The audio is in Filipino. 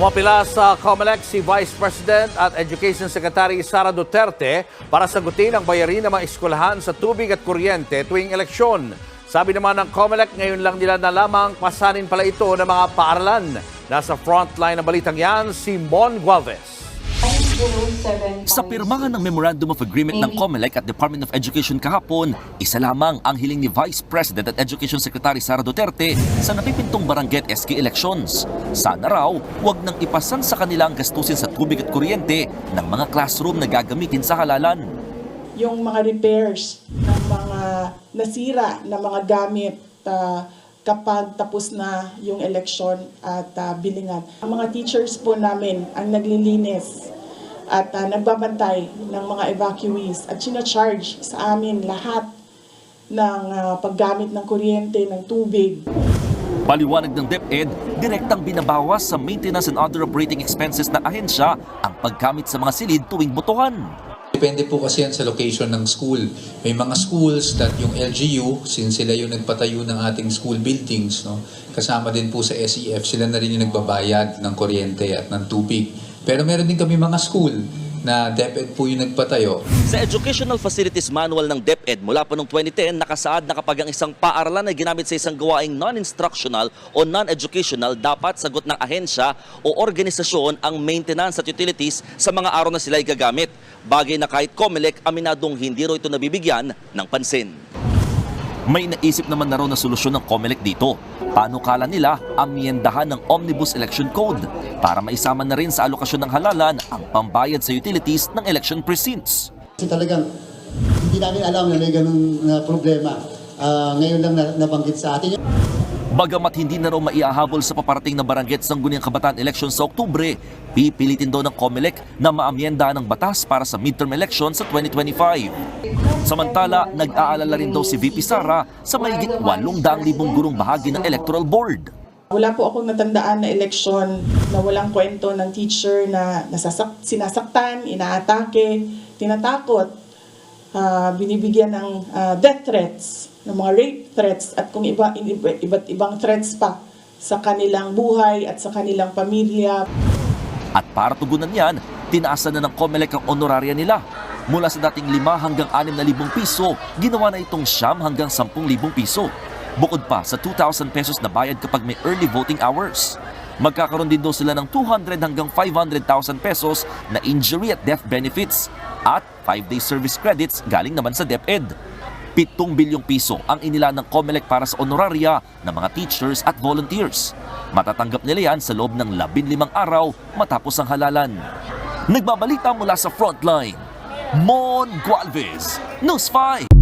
Umapila sa COMELEC si Vice President at Education Secretary Sara Duterte para sagutin ang bayarin ng mga eskwelahan sa tubig at kuryente tuwing eleksyon. Sabi naman ng COMELEC, ngayon lang nila nalamang pasanin pala ito ng mga paaralan. Nasa frontline ng balitang yan, si Mon Gualvez. Sa pirmahan ng Memorandum of Agreement ng COMELEC at Department of Education kahapon, isa lamang ang hiling ni Vice President at Education Secretary Sara Duterte sa napipintong barangay SK elections. Sana raw, wag nang ipasan sa kanila ang gastusin sa tubig at kuryente ng mga classroom na gagamitin sa halalan. yung mga repairs ng mga nasira na mga gamit ah, kapag tapos na yung election at ah, bilingan. Ang mga teachers po namin ang naglilinis at ah, nagbabantay ng mga evacuees at sinacharge sa amin lahat ng ah, paggamit ng kuryente, ng tubig. Paliwanag ng DepEd, direktang binabawas sa maintenance and other operating expenses ng ahensya ang paggamit sa mga silid tuwing botohan. Depende po kasi yan sa location ng school. May mga schools that yung LGU, since sila yung nagpatayo ng ating school buildings, no, kasama din po sa SEF, sila na rin yung nagbabayad ng kuryente at ng tubig. Pero meron din kami mga school na DepEd po yung nagpatayo. Sa Educational Facilities Manual ng DepEd mula pa noong 2010, nakasaad na kapag ang isang paaralan ay ginamit sa isang gawaing non-instructional o non-educational, dapat sagot ng ahensya o organisasyon ang maintenance at utilities sa mga araw na sila ay gagamit. Bagay na kahit COMELEC, aminadong hindi raw ito nabibigyan ng pansin. May naisip naman na na solusyon ng COMELEC dito. Paano kala nila amyendahan ng Omnibus Election Code para maisama na rin sa alokasyon ng halalan ang pambayad sa utilities ng election precincts. Kasi talagang hindi namin alam na may ganun na problema. Ah, ngayon lang na, nabanggit sa atin. Bagamat hindi na raw maiahabol sa paparating na barangay at kabataan election sa Oktubre, pipilitin daw ng COMELEC na maamyenda ng batas para sa midterm election sa 2025. Samantala, nag-aalala rin daw si VP Sara sa mahigit 800,000 gurong bahagi ng Electoral Board. Wala po akong natandaan na eleksyon na walang kwento ng teacher na nasasak, sinasaktan, inaatake, tinatakot, ah, binibigyan ng ah, death threats, ng mga rape threats at kung iba, iba, iba't ibang threats pa sa kanilang buhay at sa kanilang pamilya. At para tugunan yan, tinaasan na ng COMELEC ang honoraria nila. Mula sa dating 5 hanggang 6 na libong piso, ginawa na itong siyam hanggang 10 libong piso. Bukod pa sa 2,000 pesos na bayad kapag may early voting hours. Magkakaroon din daw sila ng 200 hanggang 500,000 pesos na injury at death benefits at 5-day service credits galing naman sa DepEd. 7 bilyong piso ang inila ng COMELEC para sa honoraria ng mga teachers at volunteers. Matatanggap nila yan sa loob ng 15 araw matapos ang halalan. Nagbabalita mula sa frontline, Mon Gualvez, News 5.